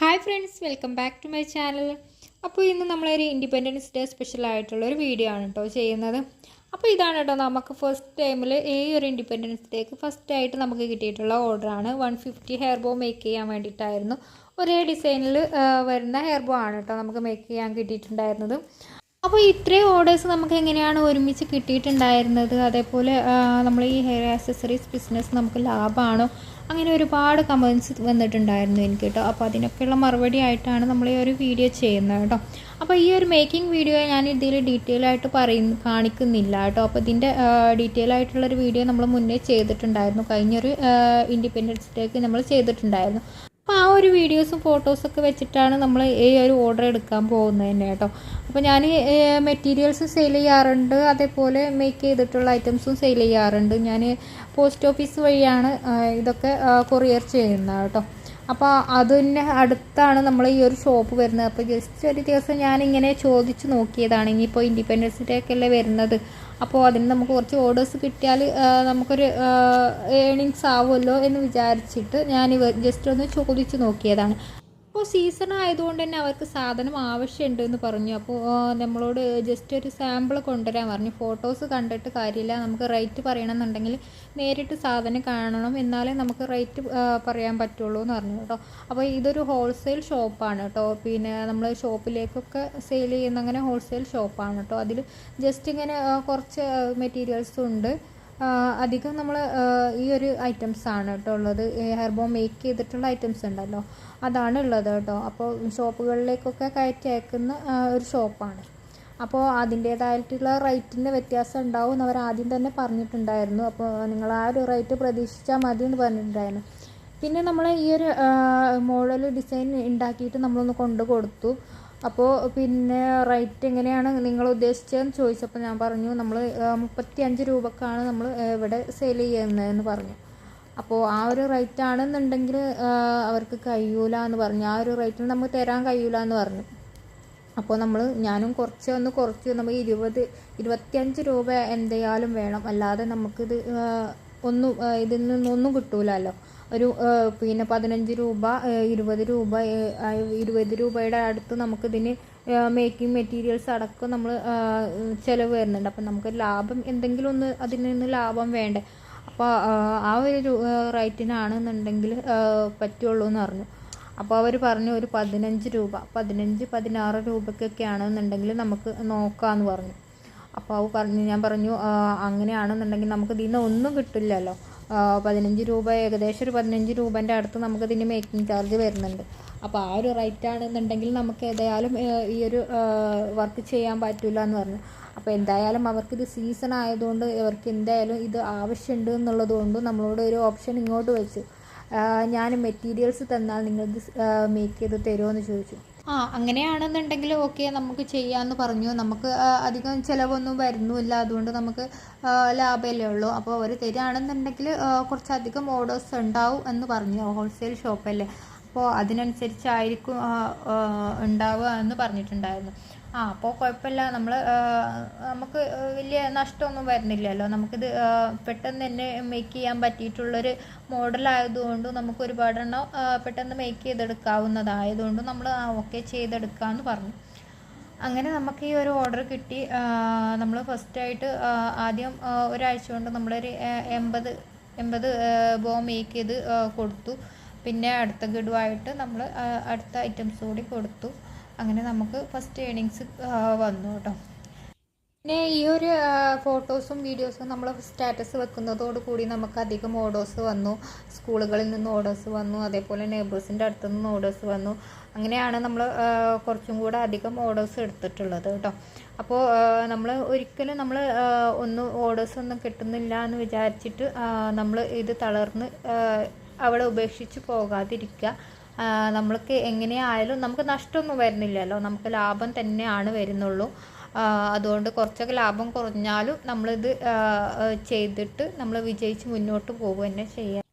Hi friends welcome back to my channel അപ്പോൾ ഇന്ന് നമ്മളൊരു ഇൻഡിപെൻഡൻസ് ഡേ സ്പെഷ്യൽ ആയിട്ടുള്ള ഒരു വീഡിയോ ആണ് കേട്ടോ ചെയ്യുന്നത്. അപ്പോൾ ഇതാണ് കേട്ടോ നമുക്ക് ഫസ്റ്റ് ടൈമിൽ ഈ ഒരു ഇൻഡിപെൻഡൻസ് ഡേക്ക് ഫസ്റ്റ് ആയിട്ട് നമുക്ക് കിട്ടിയിട്ടുള്ള ഓർഡറാണ് one fifty hair bow make ചെയ്യാൻ വേണ്ടിയിട്ടായിരുന്നു. ഒരേ ഡിസൈനിൽ വരുന്ന ഹെയർ ബോ ആണ് കേട്ടോ നമുക്ക് മേക്ക് ചെയ്യാൻ കിട്ടിയിട്ടുണ്ടായിരുന്നത്. അപ്പോൾ ഇത്രയും ഓർഡേഴ്സ് നമുക്ക് എങ്ങനെയാണ് ഒരുമിച്ച് കിട്ടിയിട്ടുണ്ടായിരുന്നത്? അതേപോലെ നമ്മൾ ഈ ഹെയർ ആക്സസറീസ് ബിസിനസ് നമുക്ക് ലാഭമാണോ അങ്ങനെ ഒരുപാട് കമൻസ് വന്നിട്ടുണ്ടായിരുന്നു എനിക്ക് കേട്ടോ. അപ്പോൾ അതിനൊക്കെയുള്ള മറുപടി ആയിട്ടാണ് നമ്മൾ ഈ ഒരു വീഡിയോ ചെയ്യുന്നത് കേട്ടോ. അപ്പോൾ ഈ ഒരു മേക്കിംഗ് വീഡിയോ ഞാൻ ഇതിൽ ഡീറ്റെയിൽ ആയിട്ട് പറയുന്ന കാണിക്കുന്നില്ല കേട്ടോ. അപ്പോൾ ഇതിന്റെ ഡീറ്റെയിൽ ആയിട്ടുള്ളൊരു വീഡിയോ നമ്മൾ മുന്നേ ചെയ്തിട്ടുണ്ടായിരുന്നു. കഴിഞ്ഞൊരു ഇൻഡിപെൻഡൻസ് ഡേക്ക് നമ്മൾ ചെയ്തിട്ടുണ്ടായിരുന്നു. അപ്പോൾ ആ ഒരു വീഡിയോസും ഫോട്ടോസൊക്കെ വെച്ചിട്ടാണ് നമ്മൾ ഈ ഒരു ഓർഡർ എടുക്കാൻ പോകുന്നത് തന്നെ കേട്ടോ. അപ്പോൾ ഞാൻ മെറ്റീരിയൽസ് സെയിൽ ചെയ്യാറുണ്ട്. അതേപോലെ മേക്ക് ചെയ്തിട്ടുള്ള ഐറ്റംസും സെയിൽ ചെയ്യാറുണ്ട്. ഞാൻ പോസ്റ്റ് ഓഫീസ് വഴിയാണ് ഇതൊക്കെ കൊറിയർ ചെയ്യുന്നത് കേട്ടോ. അപ്പോൾ അതിന് അടുത്താണ് നമ്മൾ ഈ ഒരു ഷോപ്പ് വരുന്നത്. അപ്പോൾ ജസ്റ്റ് ഒരു ദിവസം ഞാനിങ്ങനെ ചോദിച്ച് നോക്കിയതാണ്. ഇനിയിപ്പോൾ ഇൻഡിപെൻഡൻസ് ഡേ ഒക്കെ അല്ലേ വരുന്നത്. അപ്പോൾ അതിന് നമുക്ക് കുറച്ച് ഓർഡേഴ്സ് കിട്ടിയാൽ നമുക്കൊരു ഏണിങ്സ് ആവുമല്ലോ എന്ന് വിചാരിച്ചിട്ട് ഞാൻ ജസ്റ്റ് ഒന്ന് ചോദിച്ച് നോക്കിയതാണ്. അപ്പോൾ സീസൺ ആയതുകൊണ്ട് തന്നെ അവർക്ക് സാധനം ആവശ്യമുണ്ട് എന്ന് പറഞ്ഞു അപ്പോൾ നമ്മളോട് ജസ്റ്റ് ഒരു സാമ്പിൾ കൊണ്ടുവരാൻ പറഞ്ഞു. ഫോട്ടോസ് കണ്ടിട്ട് കാര്യമില്ല. നമുക്ക് റേറ്റ് പറയണമെന്നുണ്ടെങ്കിൽ നേരിട്ട് സാധനം കാണണം. എന്നാലേ നമുക്ക് റേറ്റ് പറയാൻ പറ്റുള്ളൂ എന്ന് പറഞ്ഞു കേട്ടോ. അപ്പോൾ ഇതൊരു ഹോൾസെയിൽ ഷോപ്പാണ് കേട്ടോ. പിന്നെ നമ്മൾ ഷോപ്പിലേക്കൊക്കെ സെയിൽ ചെയ്യുന്ന അങ്ങനെ ഹോൾസെയിൽ ഷോപ്പാണ് കേട്ടോ. അതിൽ ജസ്റ്റ് ഇങ്ങനെ കുറച്ച് മെറ്റീരിയൽസും ഉണ്ട്. അധികം നമ്മൾ ഈ ഒരു ഐറ്റംസ് ആണ് കേട്ടോ ഉള്ളത്. ഹെയർ ബോം മേക്ക് ചെയ്തിട്ടുള്ള ഐറ്റംസ് ഉണ്ടല്ലോ. അതാണ് ഉള്ളത് കേട്ടോ അപ്പോൾ ഷോപ്പുകളിലേക്കൊക്കെ കയറ്റി അയക്കുന്ന ഒരു ഷോപ്പാണ്. അപ്പോൾ അതിന്റേതായിട്ടുള്ള റേറ്റിന്റെ വ്യത്യാസം ഉണ്ടാവും എന്ന് അവർ ആദ്യം തന്നെ പറഞ്ഞിട്ടുണ്ടായിരുന്നു. അപ്പോൾ നിങ്ങൾ ആ ഒരു റേറ്റ് പ്രതീക്ഷിച്ചാൽ മതി എന്ന് പറഞ്ഞിട്ടുണ്ടായിരുന്നു. പിന്നെ നമ്മൾ ഈ ഒരു മോഡൽ ഡിസൈൻ ഉണ്ടാക്കിയിട്ട് നമ്മളൊന്ന് കൊണ്ടു കൊടുത്തു അപ്പോൾ പിന്നെ റേറ്റ് എങ്ങനെയാണ് നിങ്ങൾ ഉദ്ദേശിച്ചതെന്ന് ചോദിച്ചപ്പോൾ ഞാൻ പറഞ്ഞു നമ്മൾ മുപ്പത്തി അഞ്ച് രൂപക്കാണ് നമ്മൾ ഇവിടെ സെയിൽ ചെയ്യുന്നതെന്ന് പറഞ്ഞു. അപ്പോൾ ആ ഒരു റേറ്റ് ആണെന്നുണ്ടെങ്കിൽ അവർക്ക് കഴിയൂല എന്ന് പറഞ്ഞു. ആ ഒരു റേറ്റിൽ നമുക്ക് തരാൻ കഴിയൂല എന്ന് പറഞ്ഞു. അപ്പോൾ നമ്മൾ ഞാനും കുറച്ച് ഒന്ന് കുറച്ച് നമുക്ക് ഇരുപത് ഇരുപത്തിയഞ്ച് രൂപ എന്തായാലും വേണം. അല്ലാതെ നമുക്കിത് ഒന്നും ഇതിൽ നിന്നൊന്നും കിട്ടൂലല്ലോ. ഒരു പിന്നെ പതിനഞ്ച് രൂപ ഇരുപത് രൂപ ഇരുപത് രൂപയുടെ അടുത്ത് നമുക്കിതിന് മേക്കിംഗ് മെറ്റീരിയൽസ് അടക്കം നമ്മൾ ചിലവ് വരുന്നുണ്ട്. അപ്പം നമുക്ക് ലാഭം എന്തെങ്കിലും ഒന്ന് അതിൽ നിന്ന് ലാഭം വേണ്ടേ? അപ്പോൾ ആ ഒരു റേറ്റിനാണെന്നുണ്ടെങ്കിൽ പറ്റുള്ളൂ എന്ന് പറഞ്ഞു. അപ്പോൾ അവർ പറഞ്ഞു ഒരു പതിനഞ്ച് രൂപ. പതിനഞ്ച് പതിനാറ് രൂപയ്ക്കൊക്കെ ആണെന്നുണ്ടെങ്കിൽ നമുക്ക് നോക്കാമെന്ന് പറഞ്ഞു. അപ്പോൾ അവ പറഞ്ഞു ഞാൻ പറഞ്ഞു അങ്ങനെയാണെന്നുണ്ടെങ്കിൽ നമുക്ക് ഇതിൽ നിന്ന് ഒന്നും കിട്ടില്ലല്ലോ. പതിനഞ്ച് രൂപ ഏകദേശം ഒരു പതിനഞ്ച് രൂപേന്റെ അടുത്ത് നമുക്കതിന് മേക്കിംഗ് ചാർജ് വരുന്നുണ്ട്. അപ്പോൾ ആ ഒരു റേറ്റ് ആണെന്നുണ്ടെങ്കിൽ നമുക്ക് ഏതായാലും ഈ ഒരു വർക്ക് ചെയ്യാൻ പറ്റില്ല എന്ന് പറഞ്ഞു. അപ്പോൾ എന്തായാലും അവർക്കിത് സീസൺ ആയതുകൊണ്ട് ഇവർക്ക് എന്തായാലും ഇത് ആവശ്യമുണ്ട് എന്നുള്ളത് കൊണ്ടും നമ്മളോട് ഒരു ഓപ്ഷൻ ഇങ്ങോട്ട് വെച്ചു. ഞാൻ മെറ്റീരിയൽസ് തന്നാൽ നിങ്ങൾക്ക് മേക്ക് ചെയ്ത് തരുമോ എന്ന് ചോദിച്ചു. ആ അങ്ങനെയാണെന്നുണ്ടെങ്കിൽ ഓക്കെ നമുക്ക് ചെയ്യാമെന്ന് പറഞ്ഞു. നമുക്ക് അധികം ചിലവൊന്നും വരുന്നുമില്ല അതുകൊണ്ട് നമുക്ക് ലാഭമല്ലേ ഉള്ളൂ. അപ്പോൾ അവർ തരികയാണെന്നുണ്ടെങ്കിൽ കുറച്ചധികം ഓർഡേഴ്സ് ഉണ്ടാവും എന്ന് പറഞ്ഞു. ഹോൾസെയിൽ ഷോപ്പല്ലേ? അപ്പോൾ അതിനനുസരിച്ചായിരിക്കും ഉണ്ടാവുക എന്ന് പറഞ്ഞിട്ടുണ്ടായിരുന്നു. ആ അപ്പോൾ കുഴപ്പമില്ല. നമ്മൾ നമുക്ക് വലിയ നഷ്ടമൊന്നും വരുന്നില്ലല്ലോ. നമുക്കിത് പെട്ടെന്ന് തന്നെ മേക്ക് ചെയ്യാൻ പറ്റിയിട്ടുള്ളൊരു മോഡലായതുകൊണ്ട് നമുക്ക് ഒരുപാടെണ്ണം പെട്ടെന്ന് മേക്ക് ചെയ്തെടുക്കാവുന്നതായതുകൊണ്ട് നമ്മൾ ഓക്കെ ചെയ്തെടുക്കാമെന്ന് പറഞ്ഞു. അങ്ങനെ നമുക്ക് ഈ ഒരു ഓർഡർ കിട്ടി. നമ്മൾ ഫസ്റ്റായിട്ട് ആദ്യം ഒരാഴ്ച കൊണ്ട് നമ്മളൊരു എൺപത് എൺപത് ബോ മേക്ക് ചെയ്ത് കൊടുത്തു. പിന്നെ അടുത്ത ഗഡുവായിട്ട് നമ്മൾ അടുത്ത ഐറ്റംസ് കൂടി കൊടുത്തു. അങ്ങനെ നമുക്ക് ഫസ്റ്റ് ഏണിങ്സ് വന്നു കേട്ടോ. പിന്നെ ഈ ഒരു ഫോട്ടോസും വീഡിയോസും നമ്മൾ സ്റ്റാറ്റസ് വെക്കുന്നതോട് കൂടി നമുക്ക് അധികം ഓർഡേഴ്സ് വന്നു. സ്കൂളുകളിൽ നിന്ന് ഓർഡേഴ്സ് വന്നു. അതേപോലെ നെയ്ബേഴ്സിന്റെ അടുത്തു നിന്ന് ഓർഡേഴ്സ് വന്നു. അങ്ങനെയാണ് നമ്മൾ കുറച്ചും കൂടെ അധികം ഓർഡേഴ്സ് എടുത്തിട്ടുള്ളത് കേട്ടോ. അപ്പോൾ നമ്മൾ ഒരിക്കലും നമ്മൾ ഒന്നും ഓർഡേഴ്സ് ഒന്നും കിട്ടുന്നില്ല എന്ന് വിചാരിച്ചിട്ട് നമ്മൾ ഇത് തളർന്ന് അവിടെ ഉപേക്ഷിച്ച് പോകാതിരിക്കുക. നമ്മൾക്ക് എങ്ങനെയായാലും നമുക്ക് നഷ്ടമൊന്നും വരുന്നില്ലല്ലോ. നമുക്ക് ലാഭം തന്നെയാണ് വരുന്നുള്ളൂ. അതുകൊണ്ട് കുറച്ചൊക്കെ ലാഭം കുറഞ്ഞാലും നമ്മളിത് ചെയ്തിട്ട് നമ്മൾ വിജയിച്ച് മുന്നോട്ട് പോകുക തന്നെ ചെയ്യുക